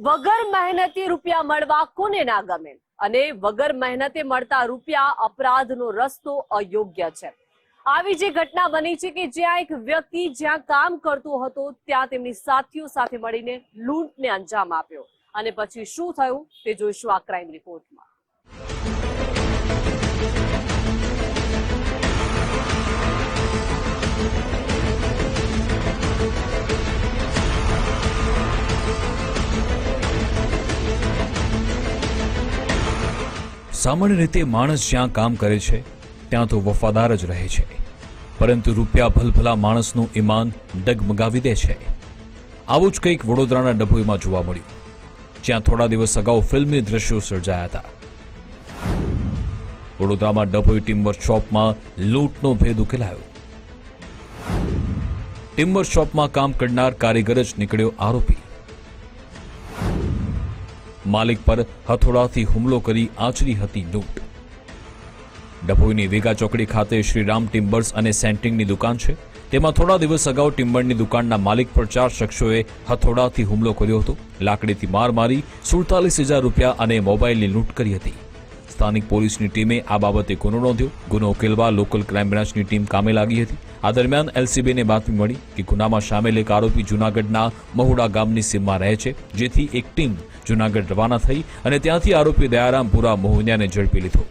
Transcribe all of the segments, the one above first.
વગર મહેનતે રૂપિયા મળવા કોને ના ગમે? અને વગર મહેનતે મળતા રૂપિયા અપરાધનો રસ્તો અયોગ્ય છે. આવી જે ઘટના બની છે કે જ્યાં એક વ્યક્તિ જ્યાં કામ કરતો હતો, ત્યાં તેમની સાથીઓ સાથે મળીને લૂંટને અંજામ આપ્યો. અને પછી શું થયું તે જોઈશું આ ક્રાઇમ રિપોર્ટમાં. સામાન્ય રીતે માણસ જ્યાં કામ કરે છે, ત્યાં તો વફાદાર જ રહે છે. પરંતુ રૂપિયા ભલભલા માણસનું ઈમાન ડગમગાવી દે છે. આવું જ કંઈક વડોદરાના ડભોઈમાં જોવા મળ્યું, જ્યાં થોડા દિવસ અગાઉ ફિલ્મી દ્રશ્યો સર્જાયા હતા. વડોદરામાં ડભોઈ ટિમ્બર શોપમાં લૂંટનો ભેદ ઉકેલાયો. ટિમ્બર શોપમાં કામ કરનાર કારીગર જ નીકળ્યો આરોપી. માલિક પર હથોડાથી હુમલો કરી આચરી હતી લૂંટ. ડભોઈની વેગા ચોકડી ખાતે શ્રીરામ ટિમ્બર્સ અને સેન્ટિંગની દુકાન છે. તેમાં થોડા દિવસ અગાઉ ટિમ્બરની દુકાનના માલિક પર ચાર શખ્સોએ હથોડાથી હુમલો કર્યો હતો. લાકડીથી માર મારી સુડતાલીસ હજાર રૂપિયા અને મોબાઈલની લૂંટ કરી હતી. સ્થાનિક પોલીસની ટીમે આ બાબતે ગુનો નોંધ્યો. ગુનો ઉકેલવા લોકલ ક્રાઇમ બ્રાન્ચની ટીમ કામે લાગી હતી. આ દરમિયાન એલસીબીને બાતમી મળી કે ગુનામાં સામેલ એક આરોપી જૂનાગઢના મહુડા ગામની સીમમાં રહે છે, જેથી એક ટીમ જૂનાગઢ રવાના થઈ અને ત્યાંથી આરોપી દયારામપુરા મોહનિયાને ઝડપી લીધો.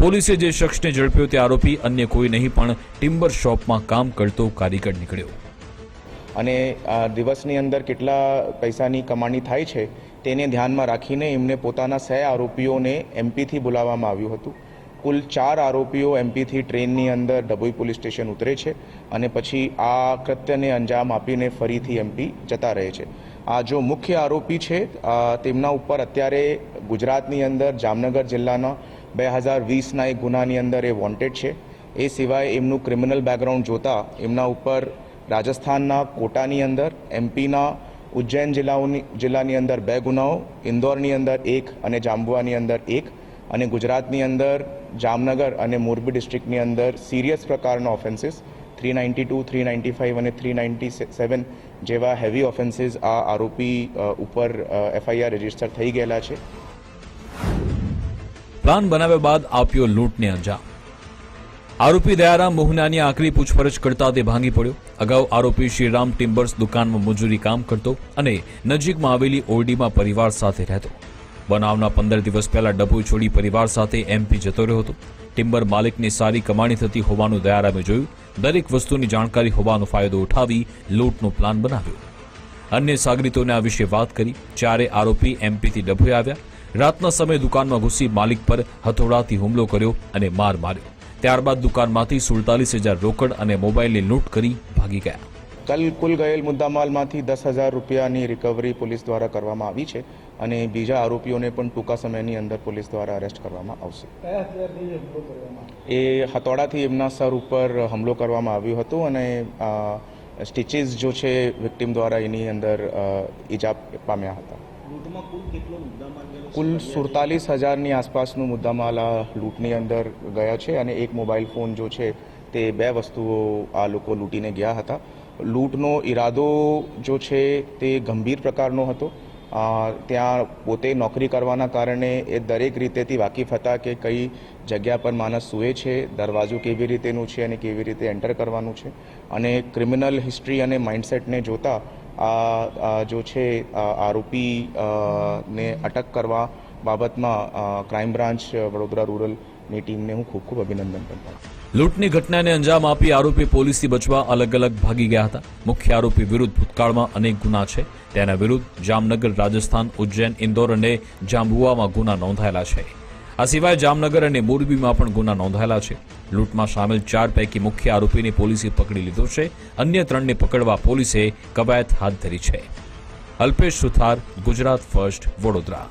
પોલીસે જે શખ્સને ઝડપ્યો તે આરોપી અન્ય કોઈ નહીં પણ ટિમ્બર શોપમાં કામ કરતો કારીગર નીકળ્યો. અને દિવસની અંદર કેટલા પૈસાની કમાણી થાય છે તેને ધ્યાનમાં રાખીને એમને પોતાના સહ આરોપીઓને એમપીથી બોલાવવામાં આવ્યું હતું. કુલ ચાર આરોપીઓ એમપીથી ટ્રેનની અંદર ડભોઈ પોલીસ સ્ટેશન ઉતરે છે અને પછી આ કૃત્યને અંજામ આપીને ફરીથી એમપી જતા રહે છે. આ જો મુખ્ય આરોપી છે તેમના ઉપર અત્યારે ગુજરાતની અંદર જામનગર જિલ્લાના બે હજાર વીસના એક ગુનાની અંદર એ વોન્ટેડ છે. એ સિવાય એમનું ક્રિમિનલ બેકગ્રાઉન્ડ જોતા એમના ઉપર રાજસ્થાનના કોટાની અંદર, એમપીના ઉજ્જૈન જિલ્લાઓની, જિલ્લાની અંદર બે ગુનાઓ, ઇન્દોરની અંદર એક અને જાંબુઆની અંદર એક, અને ગુજરાતની અંદર જામનગર અને મોરબી ડિસ્ટ્રિક્ટની અંદર સિરિયસ પ્રકારના offences three ninety two three ninety five અને થ્રી નાઇન્ટી સેવન જેવા હેવી ઓફેન્સીસ આ આરોપી ઉપર એફઆઈઆર રજિસ્ટર થઈ ગયેલા છે. પ્લાન બનાવ્યા બાદ આપ્યો લૂંટને અંજામ. આરોપી દયારામ મોહનાની આકરી પૂછપરછ કરતા તે ભાંગી પડ્યો. અગાઉ આરોપી શ્રીરામ ટિમ્બર્સ દુકાનમાં મજૂરી કામ કરતો અને નજીકમાં આવેલી ઓરડીમાં પરિવાર સાથે રહેતો. બનાવના પંદર દિવસ પહેલા ડભોઈ છોડી પરિવાર સાથે એમપી જતો રહ્યો હતો. ટિમ્બર માલિકને સારી કમાણી થતી હોવાનું દયારામે જોયું. દરેક વસ્તુની જાણકારી હોવાનો ફાયદો ઉઠાવી લૂંટનો પ્લાન બનાવ્યો. અન્ય સાગરીતોને આ વિશે વાત કરી. ચારે આરોપી એમપીથી ડભોએ આવ્યા. રાતના સમયે દુકાનમાં ઘૂસી માલિક પર હથોડાથી હુમલો કર્યો અને માર માર્યો. ત્યારબાદ દુકાનમાંથી સુડતાલીસ હજાર રોકડ અને મોબાઈલની લૂંટ કરી ભાગી ગયા. કલ કુલ ગયેલ મુદ્દામાલમાંથી દસ હજાર રૂપિયાની રિકવરી પોલીસ દ્વારા કરવામાં આવી છે અને બીજા આરોપીઓને પણ ટૂંકા સમયની અંદર પોલીસ દ્વારા અરેસ્ટ કરવામાં આવશે. એ હથોડાથી એમના સર ઉપર હુમલો કરવામાં આવ્યો હતો અને સ્ટિચીસ જો છે વિક્ટિમ દ્વારા એની અંદર ઈજા પામ્યા હતા. કુલ સુડતાલીસ હજારની આસપાસનું મુદ્દામાલ આ લૂંટની અંદર ગયા છે અને એક મોબાઈલ ફોન જો છે તે બે વસ્તુઓ આ લોકો લૂંટીને ગયા હતા. લૂંટનો ઈરાદો જો છે તે ગંભીર પ્રકારનો હતો. ત્યાં પોતે નોકરી કરવાના કારણે એ દરેક રીતેથી વાકેફ હતા કે કઈ જગ્યા પર માણસ સૂએ છે, દરવાજો કેવી રીતેનું છે અને કેવી રીતે એન્ટર કરવાનું છે. અને ક્રિમિનલ હિસ્ટ્રી અને માઇન્ડસેટને જોતા જો છે, આ આરોપી ને અટક કરવા બાબતમાં ક્રાઇમ બ્રાન્ચ વડોદરા રૂરલની ટીમને હું ખૂબ ખૂબ અભિનંદન કરતા લૂંટની ઘટનાને અંજામ આપી આરોપી પોલીસથી બચવા અલગ અલગ ભાગી ગયા હતા. મુખ્ય આરોપી વિરુદ્ધ ભૂતકાળમાં અનેક ગુના છે. તેના વિરુદ્ધ જામનગર, રાજસ્થાન, ઉજ્જૈન, ઇન્દોર અને જાંબુવામાં ગુના નોંધાયેલા છે. આ સિવાય જામનગર અને મોરબીમાં પણ ગુના નોંધાયેલા છે. લૂંટમાં સામેલ ચાર પૈકી મુખ્ય આરોપીને પોલીસે પકડી લીધો છે. અન્ય ત્રણને પકડવા પોલીસે કવાયત હાથ ધરી છે. અલ્પેશ સુથાર, ગુજરાત ફર્સ્ટ, વડોદરા.